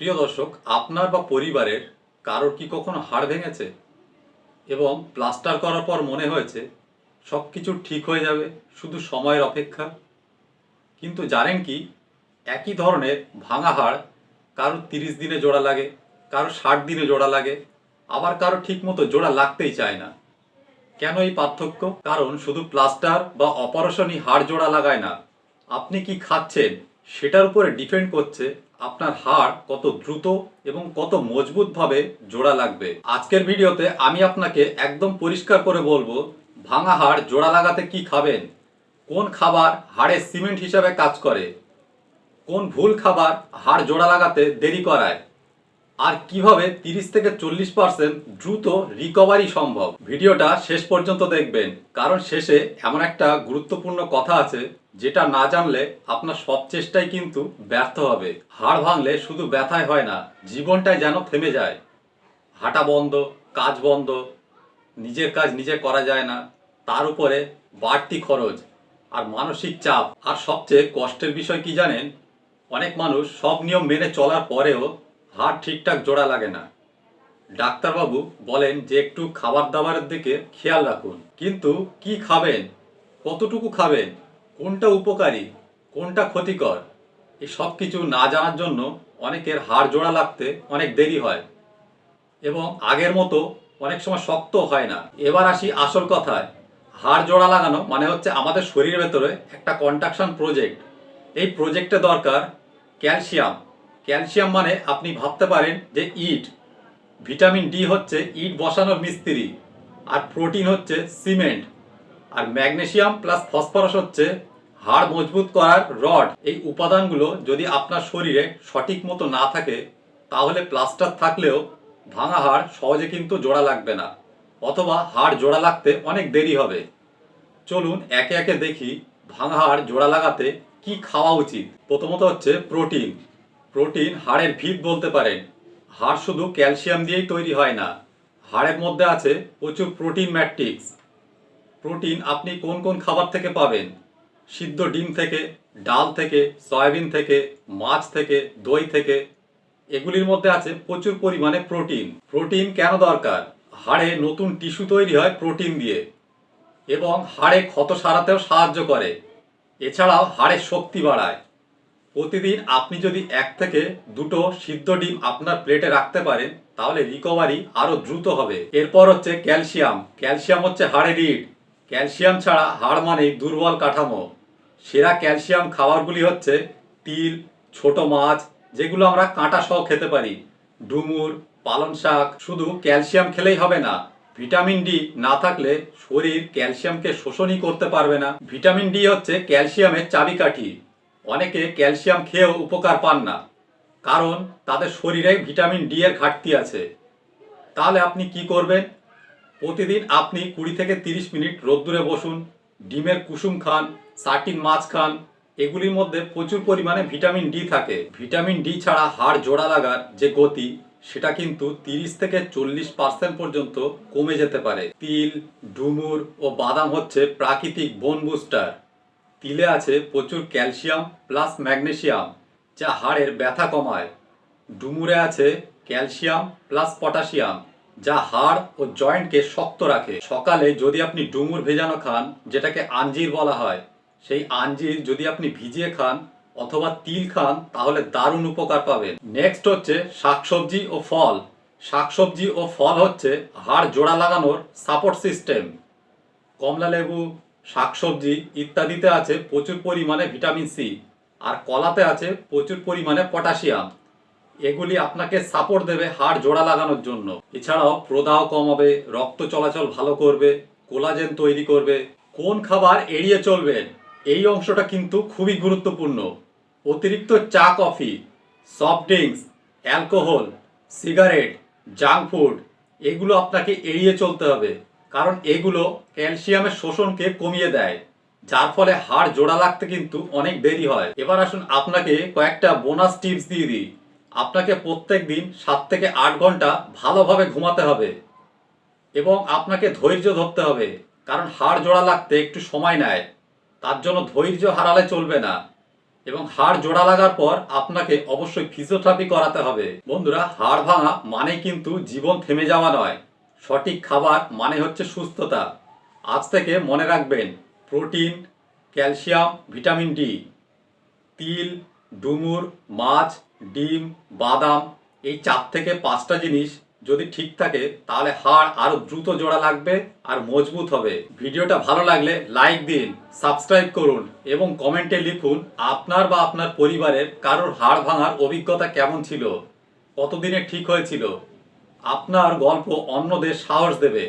প্রিয় দর্শক, আপনার বা পরিবারের কারোর কি কখনো হাড় ভেঙেছে? এবং প্লাস্টার করার পর মনে হয়েছে সব কিছু ঠিক হয়ে যাবে, শুধু সময়ের অপেক্ষা? কিন্তু জানেন কি, একই ধরনের ভাঙা হাড় কারোর তিরিশ দিনে জোড়া লাগে কারোর ষাট দিনে জোড়া লাগে, আবার কারও ঠিক মতো জোড়া লাগতেই চায় না। কেন এই পার্থক্য? কারণ শুধু প্লাস্টার বা অপারেশনই হাড় জোড়া লাগায় না, আপনি কি খাচ্ছেন সেটার উপরে ডিপেন্ড করছে আপনার হাড় কত দ্রুত এবং কত মজবুতভাবে জোড়া লাগবে। আজকের ভিডিওতে আমি আপনাকে একদম পরিষ্কার করে বলব, ভাঙা হাড় জোড়া লাগাতে কি খাবেন? কোন খাবার হাড়ের সিমেন্ট হিসাবে কাজ করে? কোন ভুল খাবার হাড় জোড়া লাগাতে দেরি করায়? আর কীভাবে তিরিশ থেকে চল্লিশ পার্সেন্ট দ্রুত রিকভারি সম্ভব? ভিডিওটা শেষ পর্যন্ত দেখবেন, কারণ শেষে এমন একটা গুরুত্বপূর্ণ কথা আছে যেটা না জানলে আপনার সব চেষ্টাই কিন্তু ব্যর্থ হবে। হাড় ভাঙলে শুধু ব্যথায় হয় না, জীবনটাই যেন থেমে যায়। হাঁটা বন্ধ, কাজ বন্ধ, নিজের কাজ নিজে করা যায় না, তার উপরে বাড়তি খরচ আর মানসিক চাপ। আর সবচেয়ে কষ্টের বিষয় কি জানেন? অনেক মানুষ সব নিয়ম মেনে চলার পরেও হাড় ঠিকঠাক জোড়া লাগে না। ডাক্তারবাবু বলেন যে একটু খাবার দাবারের দিকে খেয়াল রাখুন। কিন্তু কি খাবেন? কতটুকু খাবেন? কোনটা উপকারী, কোনটা ক্ষতিকর, এই সব কিছু না জানার জন্য অনেকের হাড় জোড়া লাগতে অনেক দেরি হয় এবং আগের মতো অনেক সময় শক্ত হয় না। এবার আসি আসল কথায়। হাড় জোড়া লাগানো মানে হচ্ছে আমাদের শরীরের ভেতরে একটা কন্ট্রাকশন প্রজেক্ট। এই প্রজেক্টে দরকার ক্যালসিয়াম। ক্যালসিয়াম মানে আপনি ভাবতে পারেন যে ইট। ভিটামিন ডি হচ্ছে ইট বসানোর মিস্ত্রি। আর প্রোটিন হচ্ছে সিমেন্ট। আর ম্যাগনেশিয়াম প্লাস ফসফরাস হচ্ছে হাড় মজবুত করার রড, এই উপাদানগুলো যদি আপনার শরীরে সঠিক মতো না থাকে, তাহলে প্লাস্টার থাকলেও ভাঙা হাড় সহজে কিন্তু জোড়া লাগবে না, অথবা হাড় জোড়া লাগতে অনেক দেরি হবে। চলুন একে একে দেখি ভাঙা হাড় জোড়া লাগাতে কি খাওয়া উচিত। প্রথমত হচ্ছে প্রোটিন। প্রোটিন হাড়ের ভিত বলতে পারেন। হাড় শুধু ক্যালসিয়াম দিয়েই তৈরি হয় না, হাড়ের মধ্যে আছে প্রচুর প্রোটিন ম্যাট্রিক্স। প্রোটিন আপনি কোন কোন খাবার থেকে পাবেন? সিদ্ধ ডিম থেকে, ডাল থেকে, সয়াবিন থেকে, মাছ থেকে, দই থেকে, এগুলির মধ্যে আছে প্রচুর পরিমাণে প্রোটিন। প্রোটিন কেন দরকার? হাড়ে নতুন টিস্যু তৈরি হয় প্রোটিন দিয়ে এবং হাড়ে ক্ষত সারাতেও সাহায্য করে। এছাড়াও হাড়ের শক্তি বাড়ায়। প্রতিদিন আপনি যদি এক থেকে দুটো সিদ্ধ ডিম আপনার প্লেটে রাখতে পারেন, তাহলে রিকভারি আরও দ্রুত হবে। এরপর হচ্ছে ক্যালসিয়াম। ক্যালসিয়াম হচ্ছে হাড়ের ইট। ক্যালসিয়াম ছাড়া হাড় মানেই দুর্বল কাঠামো। সেরা ক্যালসিয়াম খাবারগুলি হচ্ছে তিল, ছোট মাছ, যেগুলো আমরা কাঁটা সহ খেতে পারি। ডুমুর, পালং শাক, শুধু ক্যালসিয়াম খেলেই হবে না। ভিটামিন ডি না থাকলে শরীর ক্যালসিয়ামকে শোষণই করতে পারবে না। ভিটামিন ডি হচ্ছে ক্যালসিয়ামের চাবিকাঠি। অনেকে ক্যালসিয়াম খেয়েও উপকার পান না, কারণ তাদের শরীরে ভিটামিন ডি এর ঘাটতি আছে। তাহলে আপনি কি করবেন? প্রতিদিন আপনি কুড়ি থেকে তিরিশ মিনিট রোদ্দুরে বসুন ডিমের কুসুম খান, সার্টিন মাছ খান, এগুলির মধ্যে প্রচুর পরিমাণে ভিটামিন ডি থাকে। ভিটামিন ডি ছাড়া হাড় জোড়া লাগার যে গতি, সেটা কিন্তু তিরিশ থেকে চল্লিশ পার্সেন্ট পর্যন্ত কমে যেতে পারে। তিল, ডুমুর ও বাদাম হচ্ছে প্রাকৃতিক বোন বুস্টার। তিলে আছে প্রচুর ক্যালসিয়াম প্লাস ম্যাগনেসিয়াম, যা হাড়ের ব্যথা কমায়। ডুমুরে আছে ক্যালসিয়াম প্লাস পটাশিয়াম। যা হাড় ও জয়েন্টকে শক্ত রাখে। সকালে যদি আপনি ডুমুর ভেজানো খান, যেটাকে আঞ্জির বলা হয়, সেই আঞ্জির যদি আপনি ভিজিয়ে খান অথবা তিল খান, তাহলে দারুণ উপকার পাবেন। নেক্সট হচ্ছে শাকসবজি ও ফল। শাকসবজি ও ফল হচ্ছে হাড় জোড়া লাগানোর সাপোর্ট সিস্টেম কমলা লেবু, শাকসবজি ইত্যাদিতে আছে প্রচুর পরিমাণে ভিটামিন সি আর কলাতে আছে প্রচুর পরিমাণে পটাশিয়াম এগুলি আপনাকে সাপোর্ট দেবে হাড় জোড়া লাগানোর জন্য। এছাড়াও প্রদাহ কমাবে, রক্ত চলাচল ভালো করবে, কোলাজেন তৈরি করবে। কোন খাবার এড়িয়ে চলবেন এই অংশটা কিন্তু খুবই গুরুত্বপূর্ণ। অতিরিক্ত চা, coffee soft drinks alcohol cigarette junk food এগুলো আপনাকে এড়িয়ে চলতে হবে। কারণ এগুলো ক্যালসিয়ামের শোষণকে কমিয়ে দেয়, যার ফলে হাড় জোড়া লাগতে কিন্তু অনেক দেরি হয়। এবার আসুন আপনাকে কয়েকটা বোনাস টিপস দিয়ে দিই। আপনাকে প্রত্যেক দিন সাত থেকে আট ঘণ্টা ভালোভাবে ঘুমাতে হবে এবং আপনাকে ধৈর্য ধরতে হবে, কারণ হাড় জোড়া লাগতে একটু সময় নেয়। তার জন্য ধৈর্য হারালে চলবে না এবং হাড় জোড়া লাগার পর আপনাকে অবশ্যই ফিজিওথেরাপি করাতে হবে। বন্ধুরা, হাড় ভাঙা মানে কিন্তু জীবন থেমে যাওয়া নয়। সঠিক খাবার মানে হচ্ছে সুস্থতা। আজ থেকে মনে রাখবেন, প্রোটিন, ক্যালসিয়াম, ভিটামিন ডি, তিল, ডুমুর, মাছ ডিম, বাদাম, এই চার থেকে পাঁচটা জিনিস যদি ঠিক থাকে, তাহলে হাড় আরও দ্রুত জোড়া লাগবে আর মজবুত হবে। ভিডিওটা ভালো লাগলে লাইক দিন, সাবস্ক্রাইব করুন এবং কমেন্টে লিখুন আপনার বা আপনার পরিবারের কারোর হাড় ভাঙার অভিজ্ঞতা কেমন ছিল, কতদিনে ঠিক হয়েছিল। আপনার গল্প অন্যদের সাহস দেবে।